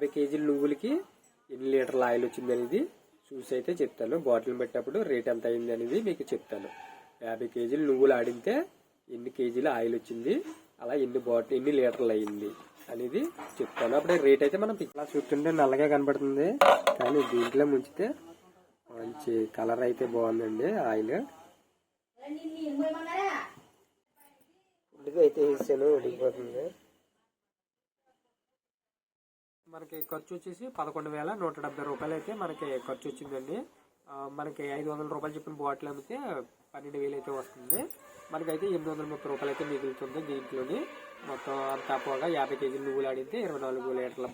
యాభై కేజీల నువ్వులకి ఎన్ని లీటర్ల ఆయిల్ వచ్చింది అనేది చూసి అయితే చెప్తాను. బాటిల్ పెట్టినప్పుడు రేట్ ఎంత అయింది అనేది మీకు చెప్తాను. యాభై కేజీలు నువ్వులు ఆడితే ఎన్ని కేజీల ఆయిల్ వచ్చింది అలా ఎన్ని బాటిల్ ఎన్ని లీటర్లు అయింది అనేది చెప్తాను. అప్పుడే రేట్ అయితే మనం ఇలా చూస్తుంటే నల్లగా కనబడుతుంది. కానీ దీంట్లో ముంచితే మంచి కలర్ అయితే బాగుందండి ఆయిల్. అయితే వేసాను ఉడికిపోతుంది మనకి ఖర్చు వచ్చేసి పదకొండు వేల నూట డెబ్బై రూపాయలు అయితే మనకి ఖర్చు వచ్చిందండి. మనకి ఐదు వందల రూపాయలు చెప్పిన బాటిల్ అమ్మితే పన్నెండు వేలు అయితే వస్తుంది. మనకైతే ఎనిమిది వందల ముప్పై రూపాయలు అయితే మిగులుతుంది దీంట్లోని. మొత్తం అంతా పోగా యాభై కేజీలు నువ్వులు ఆడితే ఇరవై నాలుగు లీటర్ల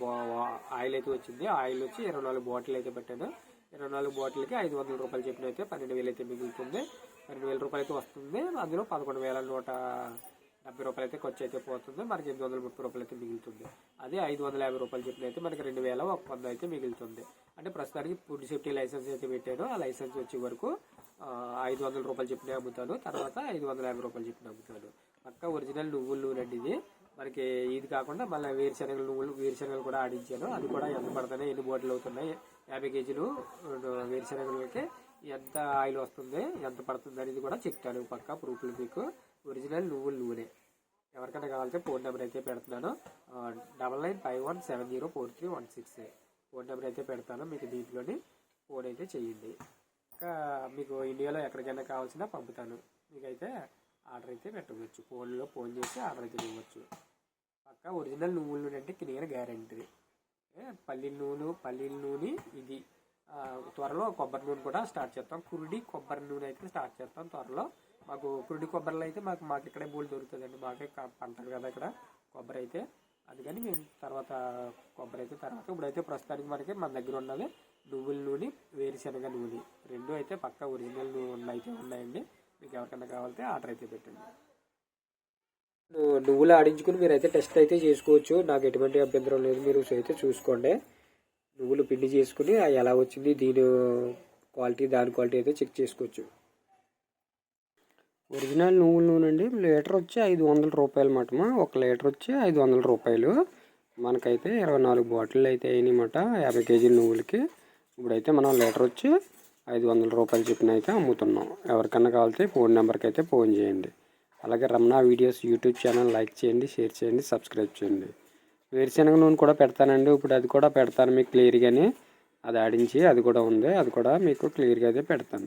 ఆయిల్ అయితే వచ్చింది. ఆయిల్ వచ్చి ఇరవై నాలుగు బాటిల్ అయితే పెట్టాను. ఇరవై నాలుగు బాటిల్కి ఐదు వందల రూపాయలు చెప్పిన అయితే పన్నెండు వేలు అయితే మిగులుతుంది. పన్నెండు వేల రూపాయలు అయితే వస్తుంది. అందులో పదకొండు వేల నూట డెబ్బై రూపాయలు అయితే ఖర్చు అయితే పోతుంది. మనకి ఎనిమిది వందల ముప్పై రూపాయలు అయితే మిగులుతుంది. అదే ఐదు వందల యాభై రూపాయలు చెప్పిన అయితే మనకి రెండు వేల ఒక వంద అయితే మిగులుతుంది. అంటే ప్రస్తుతానికి ఫుడ్ సేఫ్టీ లైసెన్స్ అయితే పెట్టాను ఆ లైసెన్స్ వచ్చే వరకు ఐదు వందల రూపాయలు చెప్పిన అమ్ముతాను. తర్వాత ఐదు వందల యాభై రూపాయలు చెప్పిన అమ్ముతాను. పక్క ఒరిజినల్ నువ్వుల నూనె అండి ఇది. మనకి ఇది కాకుండా మళ్ళీ వేరుశనగలు నువ్వులు వేరుశనగలు కూడా ఆడించాను అది కూడా ఎంత పడుతున్నాయి ఎన్ని బోటలు అవుతున్నాయి యాభై కేజీలు వేరుశనగలకి ఎంత ఆయిల్ వస్తుంది ఎంత పడుతుంది అనేది కూడా చెప్తాను. పక్క ప్రూఫ్లు మీకు. ఒరిజినల్ నువ్వుల నూనె. ఎవరికైనా కావాలంటే ఫోన్ నెంబర్ అయితే పెడుతున్నాను. Double nine five one seven zero four three one six phone number అయితే పెడతాను. మీకు దీంట్లోని ఫోన్ అయితే చేయండి. ఇంకా మీకు ఇండియాలో ఎక్కడికైనా కావాల్సిన పంపుతాను. మీకైతే ఆర్డర్ అయితే పెట్టవచ్చు. ఫోన్లో ఫోన్ చేసి ఆర్డర్ అయితే ఇవ్వచ్చు. పక్క ఒరిజినల్ నువ్వుల నూనె అంటే క్లియర్ గ్యారంటీ. పల్లీల నూనె పల్లీల నూనె ఇది. త్వరలో కొబ్బరి నూనె కూడా స్టార్ట్ చేస్తాం. కురుడి కొబ్బరి నూనె అయితే స్టార్ట్ చేస్తాం త్వరలో. మాకు కురుడి కొబ్బరిలో అయితే మాకు మాకు ఇక్కడే బూలు దొరుకుతుందండి. మాకే పంటలు కదా ఇక్కడ కొబ్బరి అయితే. అందుకని మేము తర్వాత కొబ్బరి అయితే తర్వాత ఇప్పుడైతే ప్రస్తుతానికి మనకి మన దగ్గర ఉన్నది నువ్వుల నూనె వేరుశనగ నూనె. రెండు అయితే పక్క ఒరిజినల్ నూనె అయితే ఉన్నాయండి. మీకు ఎవరికైనా కావాలంటే ఆర్డర్ అయితే పెట్టండి. నువ్వులు ఆడించుకుని మీరు అయితే టెస్ట్ అయితే చేసుకోవచ్చు. నాకు ఎటువంటి అభ్యంతరం లేదు. మీరు అయితే చూసుకోండి. నువ్వులు పిండి చేసుకుని ఎలా వచ్చింది దీని క్వాలిటీ దాని క్వాలిటీ అయితే చెక్ చేసుకోవచ్చు. ఒరిజినల్ నువ్వుల నూనె అండి. లీటర్ వచ్చి ఐదు వందల రూపాయలు మటమా. ఒక లీటర్ వచ్చి ఐదు వందల రూపాయలు. మనకైతే ఇరవై నాలుగు బాటిల్ అయితే అయినాయన్నమాట యాభై కేజీల నువ్వులకి. ఇప్పుడైతే మనం లీటర్ వచ్చి ఐదు వందల రూపాయలు చెప్పిన అయితే అమ్ముతున్నాం. ఎవరికన్నా కావాలితే ఫోన్ నెంబర్కి అయితే ఫోన్ చేయండి. అలాగే Ramana videos YouTube channel like చేయండి షేర్ చేయండి సబ్స్క్రైబ్ చేయండి. వేరుశనగ నూనె కూడా పెడతానండి. ఇప్పుడు అది కూడా పెడతాను మీకు క్లియర్గానే. అది ఆడించి అది కూడా ఉంది. అది కూడా మీకు క్లియర్గా అయితే పెడతాను.